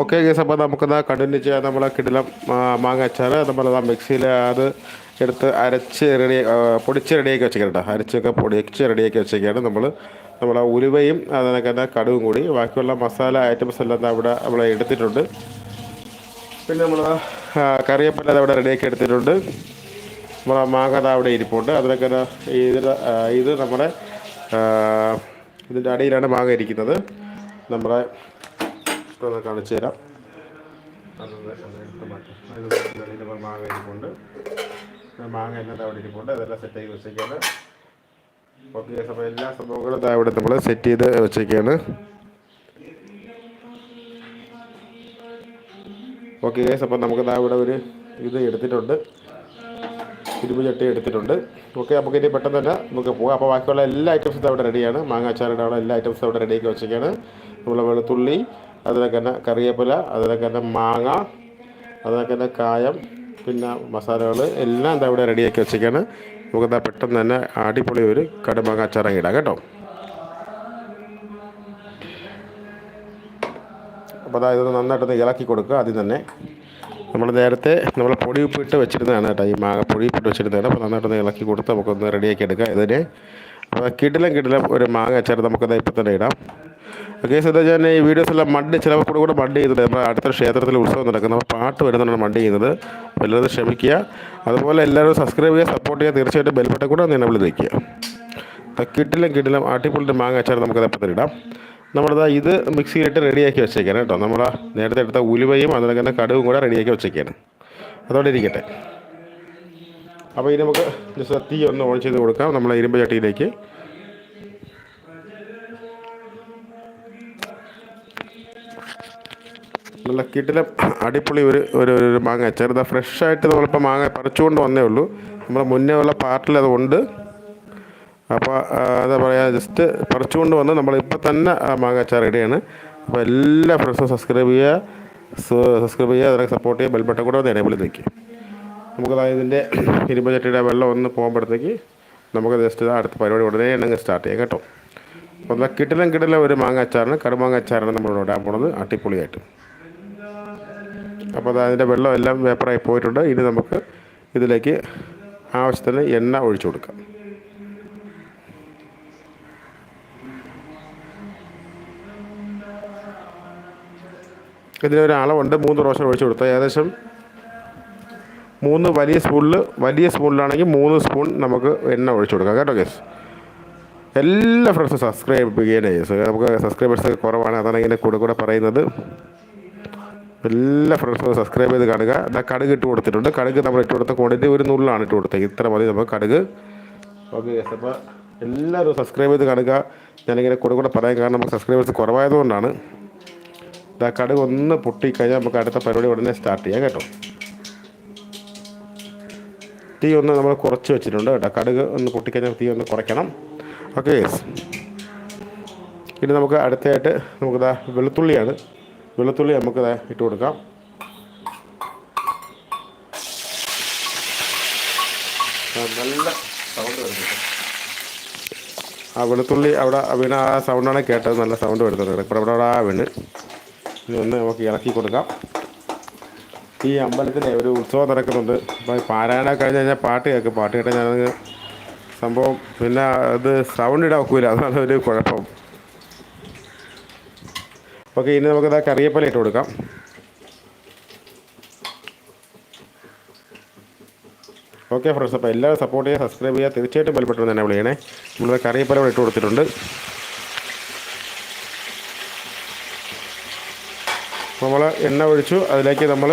Okay guys അപ്പോൾ നമുക്കത് continue ചെയ്യാം. നമ്മൾ കിടിലം മാങ്ങ അച്ചാർ നമ്മളത് മിക്സിയിൽ അത് എടുത്ത് അരച്ച് റെഡി പൊടിച്ച് റെഡിയാക്കി വെച്ചേക്കാം കേട്ടോ അരച്ചൊക്കെ പൊടിച്ച് റെഡിയാക്കി വെച്ചേക്കാണ് നമ്മൾ നമ്മളെ ഉലുവയും അതിനൊക്കെ തന്നെ കടുവും കൂടി ബാക്കിയുള്ള മസാല ഐറ്റംസ് എല്ലാം അവിടെ നമ്മൾ എടുത്തിട്ടുണ്ട്. പിന്നെ നമ്മൾ കറിയപ്പല്ല അവിടെ റെഡിയാക്കി എടുത്തിട്ടുണ്ട്. നമ്മളെ മാങ്ങ ദാ അവിടെ ഇരിപ്പുണ്ട്. അതിനൊക്കെ ഇതിൽ ഇത് നമ്മുടെ ഇതിന്റെ അടിയിലാണ് മാങ്ങ ഇരിക്കുന്നത്. നമ്മുടെ ഇതൊന്ന് കാണിച്ചു തരാം. മാങ്ങ ഇരിപ്പുണ്ട്. മാങ്ങ എല്ലാം അവിടെ ഇരിപ്പുണ്ട്. അതെല്ലാം സെറ്റ് ചെയ്ത് വെച്ചേക്കാണ്. ഓക്കെ അപ്പോൾ എല്ലാ സംഭവങ്ങളും ഇവിടെ നമ്മൾ സെറ്റ് ചെയ്ത് വെച്ചേക്കാണ്. ഓക്കെ ഗേസ് അപ്പോൾ നമുക്ക് ഇവിടെ ഒരു ഇത് എടുത്തിട്ടുണ്ട്. ഇരുമ്പ് ചട്ടി എടുത്തിട്ടുണ്ട്. ഓക്കെ നമുക്ക് ഇനി പെട്ടെന്ന് തന്നെ നമുക്ക് പോകാം. അപ്പോൾ ബാക്കിയുള്ള എല്ലാ ഐറ്റംസും അവിടെ റെഡിയാണ് മാങ്ങ അച്ചാറിടാനുള്ള എല്ലാ ഐറ്റംസും അവിടെ റെഡിയാക്കി വെച്ചേക്കാണ്. നമ്മൾ വെളുത്തുള്ളി അതിനൊക്കെ തന്നെ കറിവേപ്പില അതിനൊക്കെ തന്നെ മാങ്ങ അതിനൊക്കെ തന്നെ കായം പിന്നെ മസാലകൾ എല്ലാം എന്താ ഇവിടെ റെഡിയാക്കി വെച്ചേക്കാണ് നമുക്ക് എന്താ പെട്ടെന്ന് തന്നെ അടിപൊളി ഒരു കടുമാങ്ങ അച്ചാറ ഇടാം കേട്ടോ. അപ്പോൾ അതായത് നന്നായിട്ടൊന്ന് ഇളക്കി കൊടുക്കുക. ആദ്യം തന്നെ നമ്മൾ നേരത്തെ നമ്മൾ പൊടി ഉപ്പിട്ട് വെച്ചിരുന്നതാണ് കേട്ടോ. ഈ മാങ്ങ പൊടി ഉപ്പിട്ട് വെച്ചിരുന്നതാണ്. അപ്പോൾ നന്നായിട്ടൊന്ന് ഇളക്കി കൊടുത്ത് നമുക്കൊന്ന് റെഡിയാക്കി എടുക്കാം ഇതിന്. അപ്പോൾ കിടിലം കിടിലം ഒരു മാങ്ങ അച്ചാർ നമുക്കത് ഇപ്പം തന്നെ ഇടാം. ഓക്കെ ശ്രദ്ധ ഞാൻ ഈ വീഡിയോസ് എല്ലാം മഡ് ചിലപ്പോൾ കൂടെ മഡ് ചെയ്യുന്നത് നമ്മൾ അടുത്ത ക്ഷേത്രത്തിൽ ഉത്സവം നടക്കുന്നത് അപ്പോൾ പാട്ട് വരുന്നതാണ് മഡ് ചെയ്യുന്നത്. അപ്പോൾ എല്ലാവരും ക്ഷമിക്കുക അതുപോലെ എല്ലാവരും സബ്സ്ക്രൈബ് ചെയ്യുക സപ്പോർട്ട് ചെയ്യുക. തീർച്ചയായിട്ടും ബെൽബട്ടൺ കൂടെ ഒന്ന് എനബിൾ നിൽക്കുക കിട്ടിലും കിട്ടിലും അടിപൊളി മാങ്ങ അച്ചാർ നമുക്കത് തന്നെ ഇടാം. നമ്മളിതാ ഇത് മിക്സിയിലിട്ട് റെഡിയാക്കി വെച്ചേക്കാണ് കേട്ടോ. നമ്മൾ നേരത്തെ എടുത്ത ഉലുവയും അതിനെ തന്നെ കടുവും കൂടെ റെഡിയാക്കി വെച്ചേക്കാണ്. അതോടെ ഇരിക്കട്ടെ. അപ്പോൾ ഇനി നമുക്ക് ജസ്റ്റ് തീ ഒന്ന് ഓൺ ചെയ്ത് കൊടുക്കാം. നമ്മൾ ഇരുമ്പ് ചട്ടിയിലേക്ക്. നല്ല കിട്ടിലെ അടിപൊളി ഒരു ഒരു ഒരു മാങ്ങ. ചെറുത ഫ്രഷായിട്ട് നമ്മളിപ്പോൾ മാങ്ങ പറിച്ചുകൊണ്ട് വന്നേ ഉള്ളൂ. നമ്മുടെ മുന്നേ ഉള്ള പാർട്ടിൽ ഉണ്ട്. അപ്പോൾ എന്താ പറയുക ജസ്റ്റ് പറിച്ചുകൊണ്ട് വന്ന് നമ്മളിപ്പോൾ തന്നെ മാങ്ങ അച്ചാർ റെഡിയാണ്. അപ്പോൾ എല്ലാ ഫ്രണ്ട്സും സബ്സ്ക്രൈബ് ചെയ്യുക. സബ്സ്ക്രൈബ് ചെയ്യുക. അതിനൊക്കെ സപ്പോർട്ട് ചെയ്യുക. ബെൽബട്ടൺ കൂടെ ഒന്ന് എനേബിൾ നിൽക്കുക നമുക്ക് ഇതിന്റെ ഇരുമ്പ് ചട്ടിയുടെ വെള്ളം ഒന്ന് പോകുമ്പോഴത്തേക്ക് നമുക്ക് ജസ്റ്റ് അടുത്ത പരിപാടി ഉടനെ ഉണ്ടെങ്കിൽ സ്റ്റാർട്ട് ചെയ്യാം കേട്ടോ. അപ്പോൾ എന്താ കിട്ടിലും കിട്ടില്ല ഒരു മാങ്ങ അച്ചാറിന് കടുമാങ്ങ അച്ചാറാണ് നമ്മളിവിടെ ഇടാൻ പോണത്. അടിപൊളിയായിട്ട്. അപ്പോൾ അത് അതിന്റെ വെള്ളം എല്ലാം വേപ്പറായി പോയിട്ടുണ്ട്. ഇനി നമുക്ക് ഇതിലേക്ക് ആവശ്യത്തിന് എണ്ണ ഒഴിച്ചു കൊടുക്കാം. ഇതിനൊരു അളവുണ്ട് മൂന്ന് പ്രാവശ്യം ഒഴിച്ചു കൊടുത്താൽ ഏകദേശം മൂന്ന് വലിയ സ്പൂണിൽ വലിയ സ്പൂണിലാണെങ്കിൽ മൂന്ന് സ്പൂൺ നമുക്ക് എണ്ണ ഒഴിച്ചു കൊടുക്കാം. കേട്ടോ ഗസ് എല്ലാ ഫ്രണ്ട്സും സബ്സ്ക്രൈബ് ചെയ്യണേ നമുക്ക് സബ്സ്ക്രൈബേഴ്സ് കുറവാണ്. അതാണ് ഇങ്ങനെ കൂടെ കൂടെ പറയുന്നത്. എല്ലാ ഫ്രണ്ട്സും സബ്സ്ക്രൈബ് ചെയ്ത് കാണുക. എന്നാൽ കടുക് ഇട്ട് കൊടുത്തിട്ടുണ്ട്. കടുക് നമ്മൾ ഇട്ട് കൊടുത്ത ക്വാണ്ടിറ്റി ഒരു നുള്ളിലാണ് ഇട്ട് കൊടുത്തത് ഇത്ര മതി നമുക്ക് കടുക്. ഓക്കെ അപ്പോൾ എല്ലാവരും സബ്സ്ക്രൈബ് ചെയ്ത് കാണുക. ഞാനിങ്ങനെ കൂടെ കൂടെ പറയാൻ കാരണം നമുക്ക് സബ്സ്ക്രൈബേഴ്സ് കുറവായതുകൊണ്ടാണ്. ഇതാ കടുക് ഒന്ന് പൊട്ടിക്കഴിഞ്ഞാൽ നമുക്ക് അടുത്ത പരിപാടി ഉടനെ സ്റ്റാർട്ട് ചെയ്യാം കേട്ടോ. തീ ഒന്ന് നമ്മൾ കുറച്ച് വെച്ചിട്ടുണ്ട് കേട്ടോ. കടുക് ഒന്ന് പൊട്ടിക്കഴിഞ്ഞാൽ തീ ഒന്ന് കുറയ്ക്കണം. ഓക്കെ ഇനി നമുക്ക് അടുത്തായിട്ട് നമുക്കിതാ വെളുത്തുള്ളിയാണ് വെളുത്തുള്ളി നമുക്ക് ഇട്ട് കൊടുക്കാം. നല്ല സൗണ്ട് വരുന്നുണ്ട് ആ വെളുത്തുള്ളി അവിടെ വീണ ആ സൗണ്ടാണ് കേട്ടത്. നല്ല സൗണ്ട് വരുന്നുണ്ട് അവിടെ വീണ്. ഇനി ഒന്ന് നമുക്ക് ഇളക്കി കൊടുക്കാം. ഈ അമ്പലത്തിലെ ഒരു ഉത്സവം നടക്കുന്നുണ്ട്. അപ്പോൾ പാരായണ കഴിഞ്ഞ് കഴിഞ്ഞാൽ പാട്ട് കേൾക്കും. പാട്ട് കേട്ടാൽ ഞാനത് സംഭവം പിന്നെ അത് സൗണ്ട് ഇടാൻ ഒക്കില്ല. അതാണ് ഒരു കുഴപ്പം. ഓക്കെ ഇനി നമുക്ക് ഇതാ കറിവേപ്പില ഇട്ട് കൊടുക്കാം. ഓക്കെ ഫ്രണ്ട്സ് അപ്പോൾ എല്ലാവരും സപ്പോർട്ട് ചെയ്യുക സബ്സ്ക്രൈബ് ചെയ്യുക. തീർച്ചയായിട്ടും ബലപ്പെട്ടെന്ന് തന്നെ വിളിയണേ നമ്മൾ കറിയപ്പല ഇവിടെ ഇട്ട് കൊടുത്തിട്ടുണ്ട്. നമ്മൾ എണ്ണ ഒഴിച്ചു അതിലേക്ക് നമ്മൾ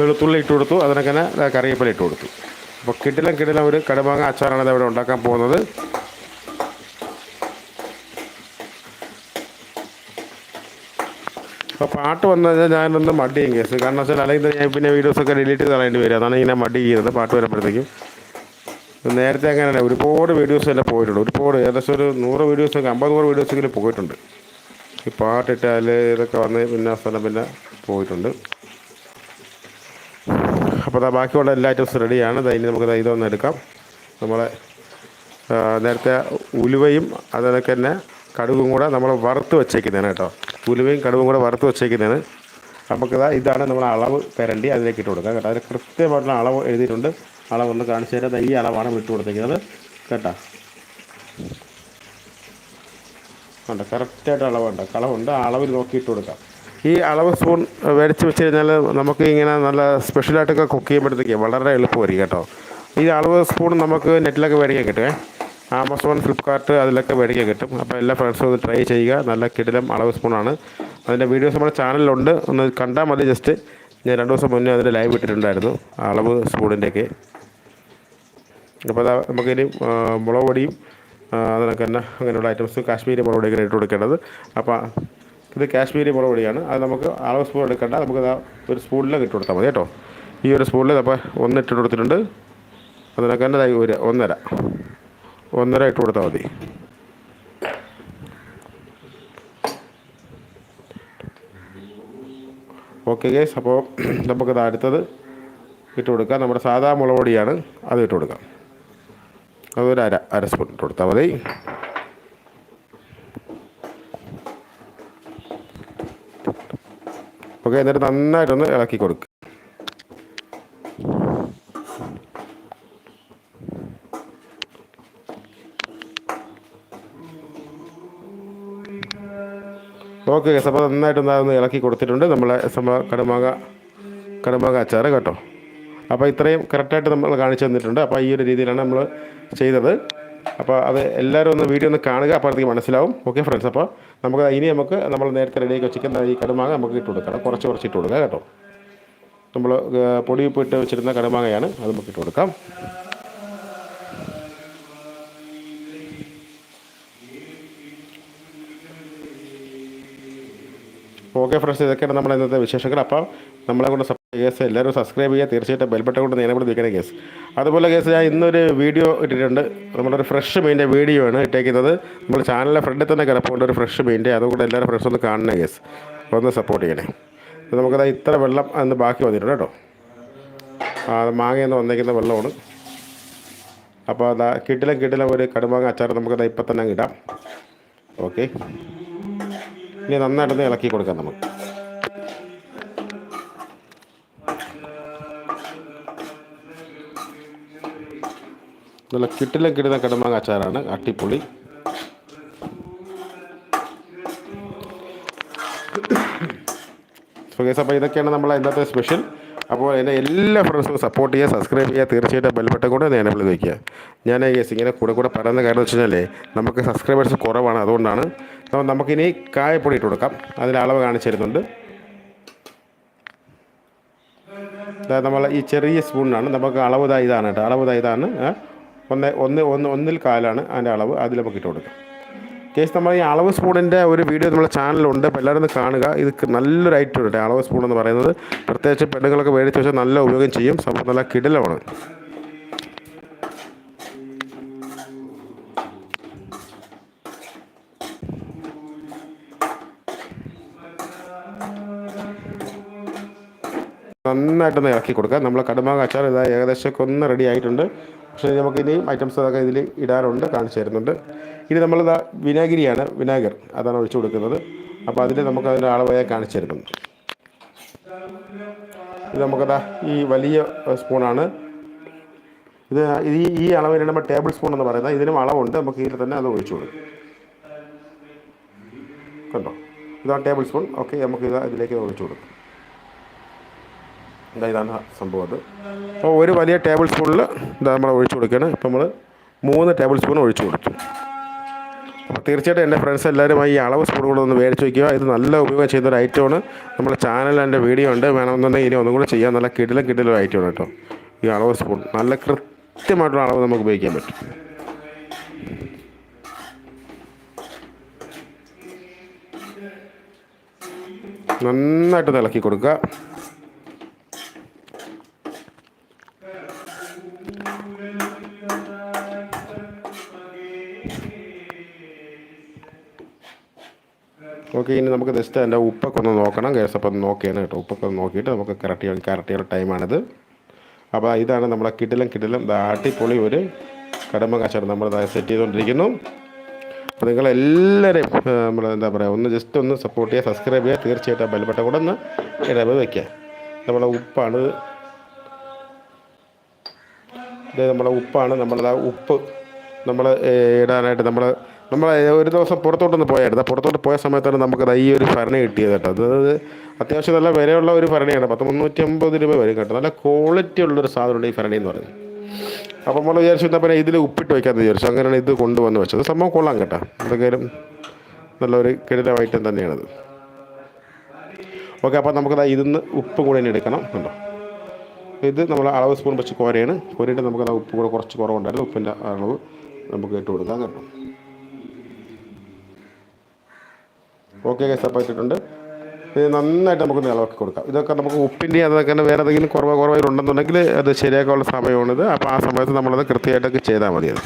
വെളുത്തുള്ളി ഇട്ട് കൊടുത്തു അതിനൊക്കെ കറിയപ്പല ഇട്ട് കൊടുത്തു. അപ്പോൾ കിടിലം കിടിലം ഒരു കടുമാങ്ങ അച്ചാറാണ് ഇത് അവിടെ ഉണ്ടാക്കാൻ പോകുന്നത്. അപ്പോൾ പാട്ട് വന്നു കഴിഞ്ഞാൽ ഞാനൊന്ന് മടി ചെയ്യും കേസ് കാരണം വെച്ചാൽ അല്ലെങ്കിൽ ഞാൻ പിന്നെ വീഡിയോസൊക്കെ ഡിലീറ്റ് ചെയ്ത് കളയേണ്ടി വരും. അതാണ് ഇങ്ങനെ മടി ചെയ്യുന്നത് പാട്ട് വരുമ്പോഴത്തേക്കും. നേരത്തെ അങ്ങനെയല്ല. ഒരുപാട് വീഡിയോസ് എല്ലാം പോയിട്ടുണ്ട് ഒരുപാട്. ഏകദേശം ഒരു നൂറ് വീഡിയോസൊക്കെ അമ്പത് നൂറ് വീഡിയോസെങ്കിലും പോയിട്ടുണ്ട്. ഈ പാട്ടിട്ടാൽ ഇതൊക്കെ വന്ന് പിന്നെ സ്ഥലം പിന്നെ പോയിട്ടുണ്ട്. അപ്പോൾ അതാ ബാക്കിയുള്ള എല്ലാ ഐറ്റംസും റെഡിയാണ് അതിന് നമുക്ക് ഇതൊന്ന് എടുക്കാം. നമ്മളെ നേരത്തെ ഉലുവയും അതൊക്കെ തന്നെ കടുകും കൂടെ നമ്മൾ വറുത്ത് വെച്ചേക്കുന്നതാണ് കേട്ടോ. ഉലുവയും കടുവും കൂടെ വറുത്ത് വെച്ചേക്കുന്നതാണ്. നമുക്കിതാ ഇതാണ് നമ്മൾ അളവ് പെരണ്ടി അതിലേക്ക് ഇട്ട് കൊടുക്കുക കേട്ടോ. അതിൽ കൃത്യമായിട്ടുള്ള അളവ് എഴുതിയിട്ടുണ്ട്. അളവൊന്ന് കാണിച്ചു തരാം. ഈ അളവാണ് വിട്ട് കൊടുത്തേക്കുന്നത്. കേട്ടോ? ഉണ്ട്. കറക്റ്റായിട്ട് അളവുണ്ട്. കളവുണ്ട് ആ അളവിൽ നോക്കി ഇട്ട് കൊടുക്കാം. ഈ അളവ് സ്പൂൺ മേടിച്ച് വെച്ച് കഴിഞ്ഞാൽ നമുക്ക് ഇങ്ങനെ നല്ല സ്പെഷ്യലായിട്ടൊക്കെ കുക്ക് ചെയ്യുമ്പോഴത്തേക്ക് വളരെ എളുപ്പമായിരിക്കും കേട്ടോ. ഈ അളവ് സ്പൂൺ നമുക്ക് നെറ്റിലൊക്കെ മേടിക്കാൻ കിട്ടുമേ ആമസോൺ ഫ്ലിപ്കാർട്ട് അതിലൊക്കെ മേടിക്കാൻ കിട്ടും. അപ്പോൾ എല്ലാ ഫ്രണ്ട്സും ഒന്ന് ട്രൈ ചെയ്യുക. നല്ല കിടിലം അളവ് സ്പൂണാണ്. അതിന്റെ വീഡിയോസ് നമ്മുടെ ചാനലിലുണ്ട്. ഒന്ന് കണ്ടാൽ മതി ജസ്റ്റ്. ഞാൻ രണ്ട് ദിവസം മുന്നേ അതിന്റെ ലൈവ് ഇട്ടിട്ടുണ്ടായിരുന്നു. അളവ് സ്പൂണിന്റെയൊക്കെ. അപ്പോൾ അതാ നമുക്കിനി മുളക് പൊടിയും അതിനൊക്കെ തന്നെ അങ്ങനെയുള്ള ഐറ്റംസ് കാശ്മീരി മുളക് പൊടിയൊക്കെ ഇട്ട് കൊടുക്കേണ്ടത്. അപ്പോൾ ഇത് കാശ്മീരി മുളക് പൊടിയാണ്. അത് നമുക്ക് അളവ് സ്പൂൺ എടുക്കേണ്ട. നമുക്ക് ഒരു സ്പൂണിലേക്ക് ഇട്ട് കൊടുത്താൽ മതി കേട്ടോ. ഈ ഒരു സ്പൂണിൽ അപ്പോൾ ഒന്ന് ഇട്ട് കൊടുത്തിട്ടുണ്ട്. അതിനൊക്കെ തന്നെ ഒരു ഒന്നര. ഒന്നര ഇട്ട് കൊടുത്താൽ മതി. ഓക്കെ ഗേസ് അപ്പോൾ നമുക്കത് അടുത്തത് ഇട്ട് കൊടുക്കാം. നമ്മുടെ സാധാ മുളക് പൊടിയാണ് അത് ഇട്ട് കൊടുക്കാം. അതൊരു അര അര സ്പൂൺ ഇട്ട് കൊടുത്താൽ മതി. ഓക്കെ എന്നിട്ട് നന്നായിട്ടൊന്ന് ഇളക്കി കൊടുക്കുക ഓക്കെ ഗസ് അപ്പോൾ നന്നായിട്ട് ഒന്ന് ഇളക്കി കൊടുത്തിട്ടുണ്ട്. നമ്മളെ സമ കടുമാങ്ങ കടുമാങ്ങ അച്ചാർ കേട്ടോ. അപ്പോൾ ഇത്രയും കറക്റ്റായിട്ട് നമ്മൾ കാണിച്ചു തന്നിട്ടുണ്ട്. അപ്പോൾ ഈ ഒരു രീതിയിലാണ് നമ്മൾ ചെയ്തത്. അപ്പോൾ അത് എല്ലാവരും ഒന്ന് വീഡിയോ ഒന്ന് കാണുക. അപ്പോഴത്തേക്ക് മനസ്സിലാവും. ഓക്കെ ഫ്രണ്ട്സ് അപ്പോൾ നമുക്ക് ഇനി നമുക്ക് നമ്മൾ നേരത്തെ റെഡിയാക്കി വെച്ചിരിക്കുന്ന ഈ കടുമാങ്ങ നമുക്ക് ഇട്ട് കൊടുക്കണം കുറച്ച് കുറച്ച് ഇട്ട് കൊടുക്കുക കേട്ടോ. നമ്മൾ പൊടി ഉപ്പ് ഇട്ട് വെച്ചിരുന്ന കടുമാങ്ങയാണ് അത് നമുക്ക് ഇട്ട് കൊടുക്കാം. ഓക്കെ ഫ്രണ്ട്സ് ഇതൊക്കെയാണ് നമ്മുടെ ഇന്നത്തെ വിശേഷങ്ങൾ. അപ്പം നമ്മളെ കൊണ്ട് കേസ് എല്ലാവരും സബ്സ്ക്രൈബ് ചെയ്യുക. തീർച്ചയായിട്ടും ബെൽബട്ടൺ കൊണ്ട് നേരെ കൂടെ നിൽക്കുന്ന കേസ് അതുപോലെ കേസ് ഞാൻ ഇന്നൊരു വീഡിയോ ഇട്ടിട്ടുണ്ട്. നമ്മുടെ ഒരു ഫ്രഷ് മീന്റെ വീഡിയോ ആണ് ഇട്ടേക്കുന്നത്. നമ്മൾ ചാനലിലെ ഫ്രണ്ടിൽ തന്നെ കിടപ്പുണ്ട്. ഒരു ഫ്രഷ് മീന്റെ അതുകൊണ്ട് എല്ലാവരും ഫ്രണ്ട്സ് ഒന്ന് കാണണേ കേസ് ഒന്ന് സപ്പോർട്ട് ചെയ്യണേ. നമുക്കത് ഇത്ര വെള്ളം അന്ന് ബാക്കി വന്നിട്ടുണ്ട് കേട്ടോ. നിന്ന് വന്നേക്കുന്ന വെള്ളമാണ്. അപ്പോൾ അതാ കിട്ടിലും കിട്ടിലും ഒരു കടുമാങ്ങ അച്ചാർ നമുക്കത് ഇപ്പം തന്നെ ഇടാം. ഓക്കെ. ഇനി നന്നായിട്ടൊന്ന് ഇളക്കി കൊടുക്കാം നമുക്ക്. നല്ല കിട്ടിലും കിട്ടുന്ന കടുമാങ്ങ അച്ചാറാണ്. അട്ടിപ്പൊളി ഇതൊക്കെയാണ് നമ്മളെ ഇന്നത്തെ സ്പെഷ്യൽ അപ്പോൾ എന്നെ എല്ലാ ഫ്രണ്ട്സും സപ്പോർട്ട് ചെയ്യുക സബ്സ്ക്രൈബ് ചെയ്യുക തീർച്ചയായിട്ടും ബെൽബട്ടൺ കൂടെ നേരെ വിളി വയ്ക്കുക ഞാൻ ഗേസ് ഇങ്ങനെ കൂടെ കൂടെ പറയുന്ന കാര്യം വെച്ച് നമുക്ക് സബ്സ്ക്രൈബേഴ്സ് കുറവാണ്. അതുകൊണ്ടാണ് അപ്പോൾ നമുക്കിനി കായപ്പൊടി ഇട്ട് കൊടുക്കാം. അതിന്റെ അളവ് കാണിച്ചു തരുന്നുണ്ട്. നമ്മൾ ഈ ചെറിയ സ്പൂണിനാണ് നമുക്ക് അളവ് ഇതാ ഇതാണ് കേട്ടോ. അളവ് ഇതാ ഇതാണ്. ഒന്ന് ഒന്ന് ഒന്ന് ഒന്നിൽ കാലാണ് അതിന്റെ അളവ്. അതിൽ നമുക്ക് ഇട്ട് കൊടുക്കാം. കേസ് നമ്മൾ ഈ അളവ് സ്പൂണിന്റെ ഒരു വീഡിയോ നമ്മുടെ ചാനലുണ്ട് അപ്പോൾ എല്ലാവരും കാണുക. ഇത് നല്ലൊരു ഐറ്റം ഉണ്ട് അളവ് സ്പൂൺ എന്ന് പറയുന്നത്. പ്രത്യേകിച്ച് പെണ്ണുങ്ങളൊക്കെ മേടിച്ച് വെച്ചാൽ നല്ല ഉപയോഗം ചെയ്യും. സംഭവം നല്ല കിടിലമാണ്. നന്നായിട്ടൊന്ന് ഇറക്കി കൊടുക്കുക. നമ്മൾ കടുമാങ്ങ അച്ചാർ ഇതാ ഏകദേശമൊക്കെ ഒന്ന് റെഡി ആയിട്ടുണ്ട്. പക്ഷേ നമുക്ക് ഇനിയും ഐറ്റംസ് അതൊക്കെ ഇതിൽ ഇടാറുണ്ട് കാണിച്ചു തരുന്നുണ്ട്. ഇനി നമ്മൾ വിനാഗിരിയാണ് വിനാഗർ അതാണ് ഒഴിച്ചു കൊടുക്കുന്നത്. അപ്പോൾ അതിൽ നമുക്ക് അതിന്റെ അളവായി കാണിച്ചു തരുന്നു. ഇത് നമുക്കതാ ഈ വലിയ സ്പൂണാണ്. ഇത് ഈ ഈ അളവിന് നമ്മൾ ടേബിൾ സ്പൂൺ എന്ന് പറയുന്നത്. ഇതിനും അളവുണ്ട്. നമുക്ക് ഇതിൽ തന്നെ അത് ഒഴിച്ചു കൊടുക്കും. കണ്ടോ? ഇതാണ് ടേബിൾ സ്പൂൺ. ഓക്കെ നമുക്ക് ഇത് ഇതിലേക്ക് ഒഴിച്ചു കൊടുക്കും. ഇതാ ഇതാണ് സംഭവം അത്. അപ്പോൾ ഒരു വലിയ ടേബിൾ സ്പൂണിൽ ഇതാ നമ്മൾ ഒഴിച്ചു കൊടുക്കുകയാണ്. ഇപ്പോൾ നമ്മൾ മൂന്ന് ടേബിൾ സ്പൂൺ ഒഴിച്ചു കൊടുത്തു. അപ്പോൾ തീർച്ചയായിട്ടും എന്റെ ഫ്രണ്ട്സ് എല്ലാവരുമായി ഈ അളവ് സ്പൂണുകളൊന്ന് മേടിച്ച് വയ്ക്കുക ഇത് നല്ല ഉപയോഗം ചെയ്യുന്ന ഒരു ഐറ്റമാണ് നമ്മുടെ ചാനലിൽ എന്റെ വീഡിയോ ഉണ്ട്. വേണമെന്നുണ്ടെങ്കിൽ ഇനി ഒന്നും കൂടെ ചെയ്യാൻ നല്ല കിടിലും കിടിലും ഒരു ഐറ്റമാണ് കേട്ടോ. ഈ അളവ് സ്പൂൺ നല്ല കൃത്യമായിട്ടുള്ള അളവ് നമുക്ക് ഉപയോഗിക്കാൻ പറ്റും. നന്നായിട്ട് തിളക്കി കൊടുക്കുക. ഓക്കെ ഇനി നമുക്ക് ജസ്റ്റ് അതിന്റെ ഉപ്പൊക്കെ ഒന്ന് നോക്കണം. ഗ്യാസ് അപ്പം നോക്കിയാണ് കേട്ടോ. ഉപ്പൊക്കെ ഒന്ന് നോക്കിയിട്ട് നമുക്ക് കറക്റ്റ് കറക്റ്റ് ടൈമാണിത്. അപ്പോൾ ഇതാണ് നമ്മുടെ കിടിലം കിടിലം അടിപൊളി ഒരു കടമ്പ കച്ചവടം നമ്മൾ സെറ്റ് ചെയ്തുകൊണ്ടിരിക്കുന്നു. അപ്പോൾ നിങ്ങളെല്ലാവരെയും നമ്മൾ എന്താ പറയുക ഒന്ന് ജസ്റ്റ് ഒന്ന് സപ്പോർട്ട് ചെയ്യുക സബ്സ്ക്രൈബ് ചെയ്യുക. തീർച്ചയായിട്ടും ബലപ്പെട്ട കൂടെ ഒന്ന് ഇടവ് വയ്ക്കുക നമ്മളെ ഉപ്പാണ്. ഇത് നമ്മളെ ഉപ്പാണ്. നമ്മളെ ഉപ്പ് നമ്മൾ ഇടാനായിട്ട് നമ്മൾ നമ്മൾ ഒരു ദിവസം പുറത്തോട്ടൊന്ന് പോയായിരുന്നു. പുറത്തോട്ട് പോയ സമയത്താണ് നമുക്കത് ഈ ഒരു ഭരണി കിട്ടിയത് കേട്ടോ. അതായത് അത്യാവശ്യം നല്ല വിലയുള്ള ഒരു ഭരണിയാണ്. പത്ത് മുന്നൂറ്റി അമ്പത് രൂപ വരും കേട്ടോ. നല്ല ക്വാളിറ്റി ഉള്ളൊരു സാധനമുണ്ട് ഈ ഭരണി എന്ന് പറയുന്നത്. അപ്പോൾ നമ്മൾ വിചാരിച്ചു എന്നാൽ പിന്നെ ഇതിൽ ഉപ്പിട്ട് വയ്ക്കാമെന്ന് വിചാരിച്ചു. അങ്ങനെയാണ് ഇത് കൊണ്ടുവന്ന് വെച്ചത്. സംഭവം കൊള്ളാം കേട്ടോ. എന്തെങ്കിലും നല്ലൊരു കിടിലമായിട്ടും തന്നെയാണത്. ഓക്കെ അപ്പോൾ നമുക്കത് ഇതിന്ന് ഉപ്പ് കൂടെ തന്നെ എടുക്കണം കണ്ടോ ഇത് നമ്മൾ അളവ് സ്പൂൺ വെച്ച് കോരയാണ്. കോരിയിട്ട് നമുക്കത് ഉപ്പ് കൂടെ കുറച്ച് കുറവുണ്ടായിരുന്നു. ഉപ്പിന്റെ അളവ് നമുക്ക് ഇട്ട് കൊടുക്കാം കേട്ടോ. ഓക്കെ ഒക്കെ സ്റ്റെപ്പ് ഇട്ടിട്ടുണ്ട് ഇത് നന്നായിട്ട് നമുക്ക് ഇളവാക്കി കൊടുക്കാം. ഇതൊക്കെ നമുക്ക് ഉപ്പിന്റെ അതൊക്കെ തന്നെ വേറെ എന്തെങ്കിലും കുറവ് കുറവായിട്ടുണ്ടെന്നുണ്ടെങ്കിൽ അത് ശരിയാക്കാനുള്ള സമയമാണിത്. അപ്പോൾ ആ സമയത്ത് നമ്മളത് കൃത്യമായിട്ടൊക്കെ ചെയ്താൽ മതി അത്.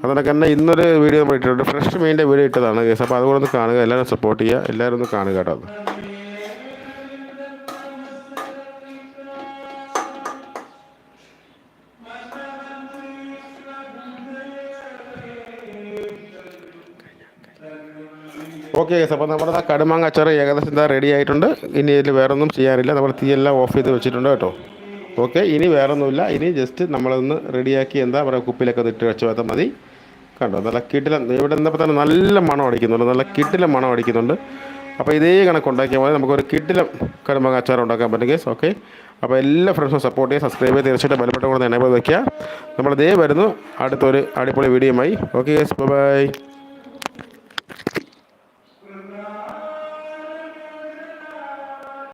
അതുകൊണ്ടൊക്കെ തന്നെ ഇന്നൊരു വീഡിയോ നമ്മൾ ഇട്ടിട്ടുണ്ട്. ഫ്രഷ് മീനിന്റെ വീഡിയോ ഇട്ടതാണ് കേസ് അപ്പോൾ അതുകൊണ്ടൊന്ന് കാണുക. എല്ലാവരും സപ്പോർട്ട് ചെയ്യുക. എല്ലാവരും ഒന്ന് കാണുക കേട്ടോ ഓക്കെ ഗൈസ് അപ്പോൾ നമ്മുടെ കടുമാങ്ങ അച്ചാർ ഏകദേശം എന്താ റെഡി ആയിട്ടുണ്ട്. ഇനി ഇതിൽ വേറൊന്നും ചെയ്യാനില്ല. നമ്മൾ തീയെല്ലാം ഓഫ് ചെയ്ത് വെച്ചിട്ടുണ്ട് കേട്ടോ. ഓക്കെ ഇനി വേറൊന്നുമില്ല. ഇനി ജസ്റ്റ് നമ്മളൊന്ന് റെഡിയാക്കി എന്താ പറയുക കുപ്പിലൊക്കെ ഇട്ട് വെച്ച് വെച്ചാൽ മതി. കണ്ടോ നല്ല കിട്ടില ഇവിടെ നിന്നപ്പോൾ തന്നെ നല്ല മണം അടിക്കുന്നുണ്ട്. നല്ല കിട്ടില മണം അടിക്കുന്നുണ്ട്. അപ്പോൾ ഇതേ കണക്ക് ഉണ്ടാക്കിയാൽ മതി. നമുക്കൊരു കിട്ടിലം കടുമാങ്ങ അച്ചാർ ഉണ്ടാക്കാൻ പറ്റും ഗൈസ് ഓക്കെ. അപ്പോൾ എല്ലാ ഫ്രണ്ട്സും സപ്പോർട്ട് ചെയ്യുക സബ്സ്ക്രൈബ് ചെയ്ത് തീർച്ചയായിട്ടും ബലപ്പെട്ട കൂടെ എന്നെ വയ്ക്കുക നമ്മളിതേ വരുന്നു. അടുത്തൊരു അടിപൊളി വീഡിയോ വീഡിയോയുമായി ഓക്കെ ബൈ ബൈ